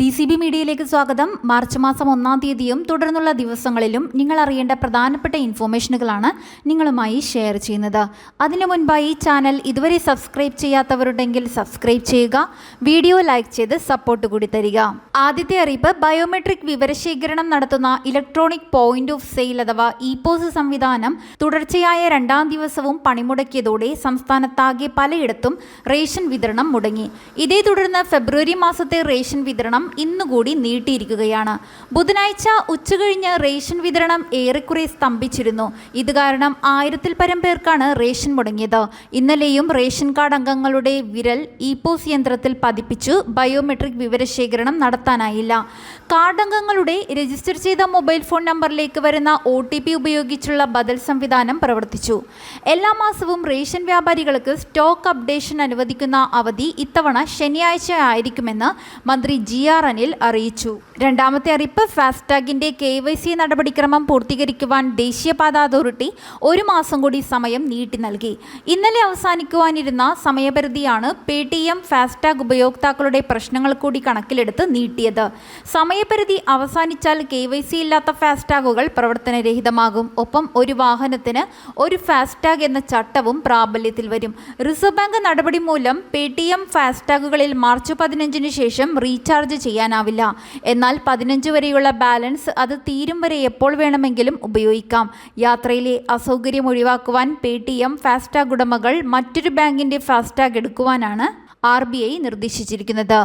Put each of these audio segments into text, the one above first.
D C B മീഡിയയിലേക്ക് സ്വാഗതം. March മാസം ഒന്നാം തീയതിയും തുടർന്നുള്ള ദിവസങ്ങളിലും നിങ്ങൾ അറിയേണ്ട പ്രധാനപ്പെട്ട ഇൻഫോർമേഷനുകളാണ് നിങ്ങളുമായി ഷെയർ ചെയ്യുന്നത്. അതിനു മുൻപായി ചാനൽ ഇതുവരെ സബ്സ്ക്രൈബ് ചെയ്യാത്തവരുണ്ടെങ്കിൽ സബ്സ്ക്രൈബ് ചെയ്യുക വീഡിയോ ലൈക്ക് ചെയ്ത് സപ്പോർട്ട് കൂടി തരിക. ആദ്യത്തെ അറിയിപ്പ് ബയോമെട്രിക് വിവരശേഖരണം നടത്തുന്ന ഇലക്ട്രോണിക് പോയിന്റ് ഓഫ് സെയിൽ അഥവാ ഇ പോസ് സംവിധാനം തുടർച്ചയായ രണ്ടാം ദിവസവും പണിമുടക്കിയതോടെ സംസ്ഥാനത്താകെ പലയിടത്തും റേഷൻ വിതരണം മുടങ്ങി. ഇതേ തുടർന്ന് ഫെബ്രുവരി മാസത്തെ റേഷൻ വിതരണം ഇന്നുകൂടി നീട്ടിയിരിക്കുകയാണ്. ബുധനാഴ്ച ഉച്ചകഴിഞ്ഞ് റേഷൻ വിതരണം ഏറെക്കുറെ സ്തംഭിച്ചിരുന്നു. ഇത് കാരണം ആയിരത്തിൽ പരം പേർക്കാണ് റേഷൻ മുടങ്ങിയത്. ഇന്നലെയും റേഷൻ കാർഡ് അംഗങ്ങളുടെ വിരൽ ഇ പോസ് യന്ത്രത്തിൽ പതിപ്പിച്ചു. ബയോമെട്രിക് വിവരശേഖരണം നടത്താനായില്ല. കാർഡ് അംഗങ്ങളുടെ രജിസ്റ്റർ ചെയ്ത മൊബൈൽ ഫോൺ നമ്പറിലേക്ക് വരുന്ന ഒ ഉപയോഗിച്ചുള്ള ബദൽ സംവിധാനം പ്രവർത്തിച്ചു. എല്ലാ മാസവും റേഷൻ വ്യാപാരികൾക്ക് സ്റ്റോക്ക് അപ്ഡേഷൻ അനുവദിക്കുന്ന അവധി ഇത്തവണ ശനിയാഴ്ച ആയിരിക്കുമെന്ന് മന്ത്രി ജി ആർ അനിൽ അറിയിച്ചു. രണ്ടാമത്തെ അറിയിപ്പ് ഫാസ്ടാഗിന്റെ കെ വൈ സി നടപടിക്രമം പൂർത്തീകരിക്കുവാൻ ദേശീയപാത അതോറിറ്റി ഒരു മാസം കൂടി സമയം നീട്ടി നൽകി. ഇന്നലെ അവസാനിക്കുവാനിരുന്ന സമയപരിധിയാണ് പേ ടി എം ഫാസ്ടാഗ് ഉപയോക്താക്കളുടെ പ്രശ്നങ്ങൾ കൂടി കണക്കിലെടുത്ത് നീട്ടിയത്. സമയപരിധി അവസാനിച്ചാൽ കെ വൈ സി ഇല്ലാത്ത ഫാസ്ടാഗുകൾ പ്രവർത്തനരഹിതമാകും. ഒപ്പം ഒരു വാഹനത്തിന് ഒരു ഫാസ്ടാഗ് എന്ന ചട്ടവും പ്രാബല്യത്തിൽ വരും. റിസർവ് ബാങ്ക് നടപടി മൂലം പേ ടി എം ഫാസ്ടാഗുകളിൽ മാർച്ച് പതിനഞ്ചിന് ശേഷം റീചാർജ് ചെയ്യാനാവില്ല. എന്നാൽ പതിനഞ്ച് വരെയുള്ള ബാലൻസ് അത് തീരും വരെ എപ്പോൾ വേണമെങ്കിലും ഉപയോഗിക്കാം. യാത്രയിലെ അസൗകര്യം ഒഴിവാക്കുവാൻ പേ ടി എം ഫാസ്ടാഗ് ഉടമകൾ മറ്റൊരു ബാങ്കിന്റെ ഫാസ്റ്റാഗ് എടുക്കുവാനാണ് ആർ ബി ഐ നിർദ്ദേശിച്ചിരിക്കുന്നത്.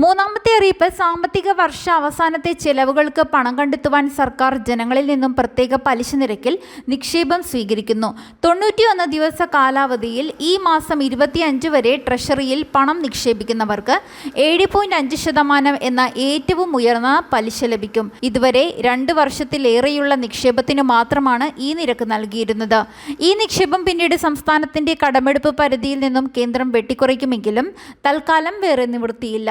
മൂന്നാമത്തെ അറിയിപ്പ് സാമ്പത്തിക വർഷ അവസാനത്തെ ചെലവുകൾക്ക് പണം കണ്ടെത്തുവാൻ സർക്കാർ ജനങ്ങളിൽ നിന്നും പ്രത്യേക പലിശ നിരക്കിൽ നിക്ഷേപം സ്വീകരിക്കുന്നു. തൊണ്ണൂറ്റിയൊന്ന് ദിവസ കാലാവധിയിൽ ഈ മാസം ഇരുപത്തിയഞ്ച് വരെ ട്രഷറിയിൽ പണം നിക്ഷേപിക്കുന്നവർക്ക് ഏഴ് പോയിന്റ് അഞ്ച് ശതമാനം എന്ന ഏറ്റവും ഉയർന്ന പലിശ ലഭിക്കും. ഇതുവരെ രണ്ട് വർഷത്തിലേറെയുള്ള നിക്ഷേപത്തിന് മാത്രമാണ് ഈ നിരക്ക് നൽകിയിരുന്നത്. ഈ നിക്ഷേപം പിന്നീട് സംസ്ഥാനത്തിന്റെ കടമെടുപ്പ് പരിധിയിൽ നിന്നും കേന്ദ്രം വെട്ടിക്കുറയ്ക്കുമെങ്കിലും തൽക്കാലം വേറെ നിവൃത്തിയില്ല.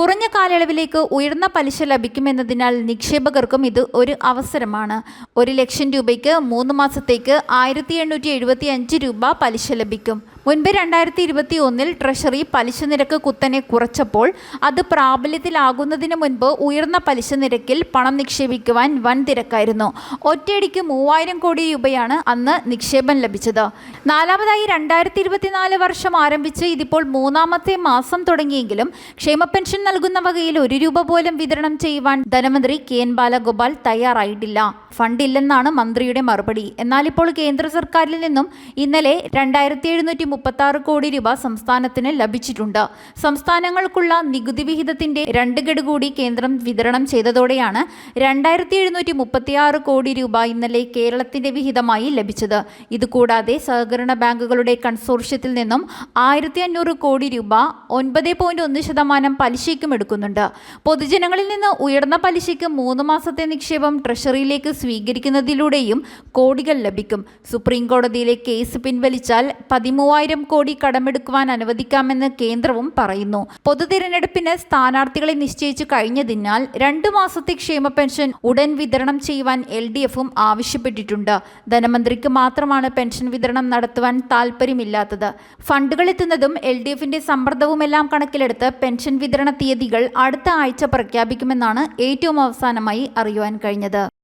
കുറഞ്ഞ കാലയളവിലേക്ക് ഉയർന്ന പലിശ ലഭിക്കുമെന്നതിനാൽ നിക്ഷേപകർക്കും ഇത് ഒരു അവസരമാണ്. ഒരു ലക്ഷം രൂപയ്ക്ക് മൂന്ന് മാസത്തേക്ക് ആയിരത്തി എണ്ണൂറ്റി എഴുപത്തി അഞ്ച് രൂപ പലിശ ലഭിക്കും. മുൻപ് രണ്ടായിരത്തി ഇരുപത്തി ഒന്നിൽ ട്രഷറി പലിശ നിരക്ക് കുത്തനെ കുറച്ചപ്പോൾ അത് പ്രാബല്യത്തിലാകുന്നതിന് മുൻപ് ഉയർന്ന പലിശ നിരക്കിൽ പണം നിക്ഷേപിക്കുവാൻ വൻ തിരക്കായിരുന്നു. ഒറ്റയടിക്ക് മൂവായിരം കോടി രൂപയാണ് അന്ന് നിക്ഷേപം ലഭിച്ചത്. നാലാമതായി രണ്ടായിരത്തി ഇരുപത്തിനാല് വർഷം ആരംഭിച്ച് ഇതിപ്പോൾ മൂന്നാമത്തെ മാസം തുടങ്ങിയെങ്കിലും ക്ഷേമ പെൻഷൻ നൽകുന്ന വകയിൽ ഒരു രൂപ പോലും വിതരണം ചെയ്യുവാൻ ധനമന്ത്രി കെ എൻ ബാലഗോപാൽ തയ്യാറായിട്ടില്ല. ഫണ്ടില്ലെന്നാണ് മന്ത്രിയുടെ മറുപടി. എന്നാൽ ഇപ്പോൾ കേന്ദ്ര സർക്കാരിൽ നിന്നും ഇന്നലെ രണ്ടായിരത്തി എഴുന്നൂറ്റി മുപ്പത്തി ആറ് കോടി രൂപ സംസ്ഥാനത്തിന് ലഭിച്ചിട്ടുണ്ട്. സംസ്ഥാനങ്ങൾക്കുള്ള നികുതി വിഹിതത്തിന്റെ രണ്ട് ഗഡു കൂടി കേന്ദ്രം വിതരണം ചെയ്തതോടെയാണ് രണ്ടായിരത്തി എഴുന്നൂറ്റി മുപ്പത്തി ആറ് കോടി രൂപ ഇന്നലെ കേരളത്തിന്റെ വിഹിതമായി ലഭിച്ചത്. ഇതുകൂടാതെ സഹകരണ ബാങ്കുകളുടെ കൺസോർഷ്യത്തിൽ നിന്നും ആയിരത്തി അഞ്ഞൂറ് കോടി രൂപ ഒൻപത് പോയിന്റ് ഒന്ന് ശതമാനം പലിശയ്ക്കും എടുക്കുന്നുണ്ട്. പൊതുജനങ്ങളിൽ നിന്ന് ഉയർന്ന പലിശയ്ക്ക് മൂന്ന് മാസത്തെ നിക്ഷേപം ട്രഷറിയിലേക്ക് സ്വീകരിക്കുന്നതിലൂടെയും കോടികൾ ലഭിക്കും. സുപ്രീം കോടതിയിലെ കേസ് പിൻവലിച്ചാൽ പതിമൂവായിരം കോടി കടമെടുക്കുവാൻ അനുവദിക്കാമെന്ന് കേന്ദ്രവും പറയുന്നു. പൊതു തിരഞ്ഞെടുപ്പിന് സ്ഥാനാർത്ഥികളെ നിശ്ചയിച്ചു കഴിഞ്ഞതിനാൽ രണ്ടു മാസത്തെ ക്ഷേമ പെൻഷൻ ഉടൻ വിതരണം ചെയ്യുവാൻ എൽ ഡി എഫും ആവശ്യപ്പെട്ടിട്ടുണ്ട്. ധനമന്ത്രിക്ക് മാത്രമാണ് പെൻഷൻ വിതരണം നടത്തുവാൻ താല്പര്യമില്ലാത്തത് ഫണ്ടുകൾ എത്തുന്നതും എൽ ഡി എഫിന്റെ സമ്മർദ്ദവുമെല്ലാം കണക്കിലെടുത്ത് പെൻഷൻ വിതരണ തീയതികൾ അടുത്ത ആഴ്ച പ്രഖ്യാപിക്കുമെന്നാണ് ഏറ്റവും അവസാനമായി അറിയുവാൻ കഴിഞ്ഞത്.